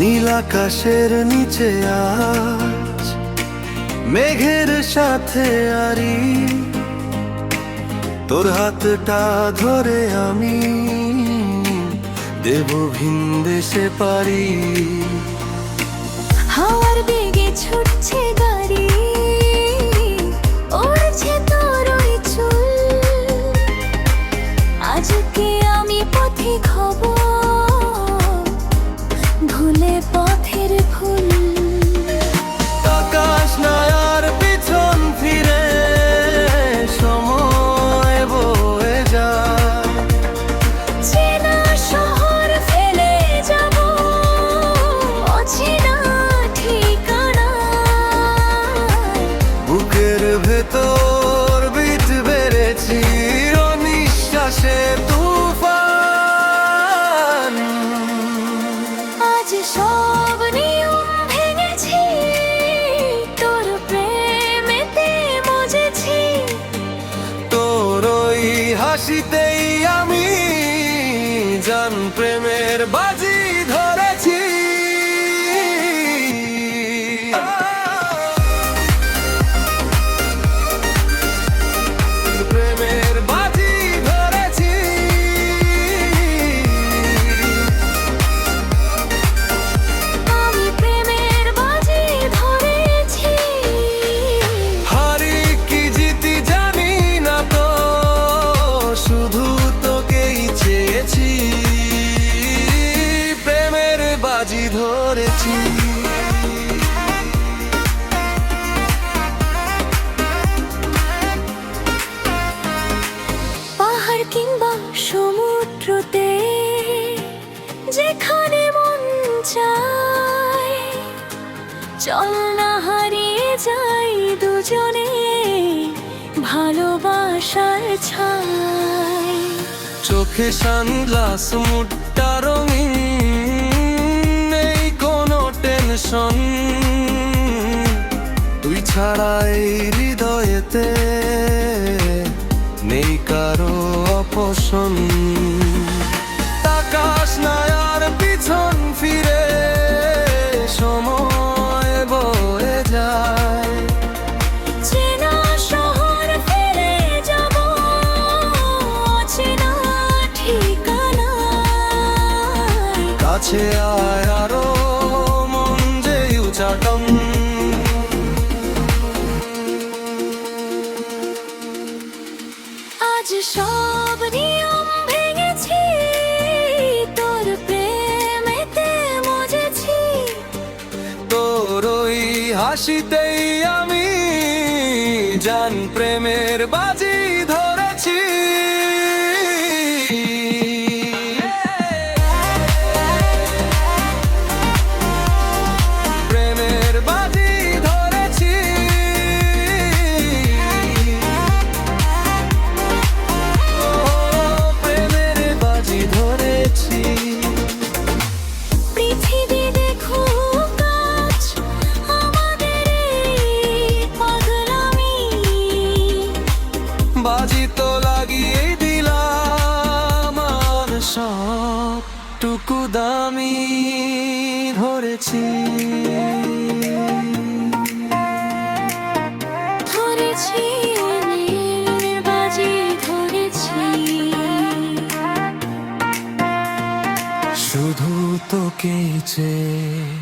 নীল আকাশের নিচে আজ, মেঘের সাথে আরি। তোর হাতটা ধরে আমি দেব ভিনদেশে পারি। হাওয়ার বেগে ছুটছে গাড়ি, ওড়ছে তোর ওই আজকে আমি পথিক হব ভেতর বিট বেড়েছি অনিশ্বাসে তুফান। আজ সব নিয়ম ভেঙেছি তোর প্রেমেতে মজেছি। তোর ওই হাসিতেই আমি জান প্রেমের বাজি। ধরেছি। পাহাড় কিংবা সমুদ্রতে যেখানে মন চায় চল না হারিয়ে যাই দুজনে ভালোবাসার ছায় চোখে সানগ্লাস মুটটা রঙিন টেনশন তুই ছাড়া এই হৃদয়েতে নেই কারও অপশন। নায়ার পিছন ফিরে সময় বয়ে যায়। চেনা শহর ফেলে যাব চেনা ঠিকানা। কাছে আয় হাসিতেই আমি জান প্রেমের বাজি। দামি ধরেছি। ধরেছি বাজি ধরেছি। শুধু তোকে চেয়ে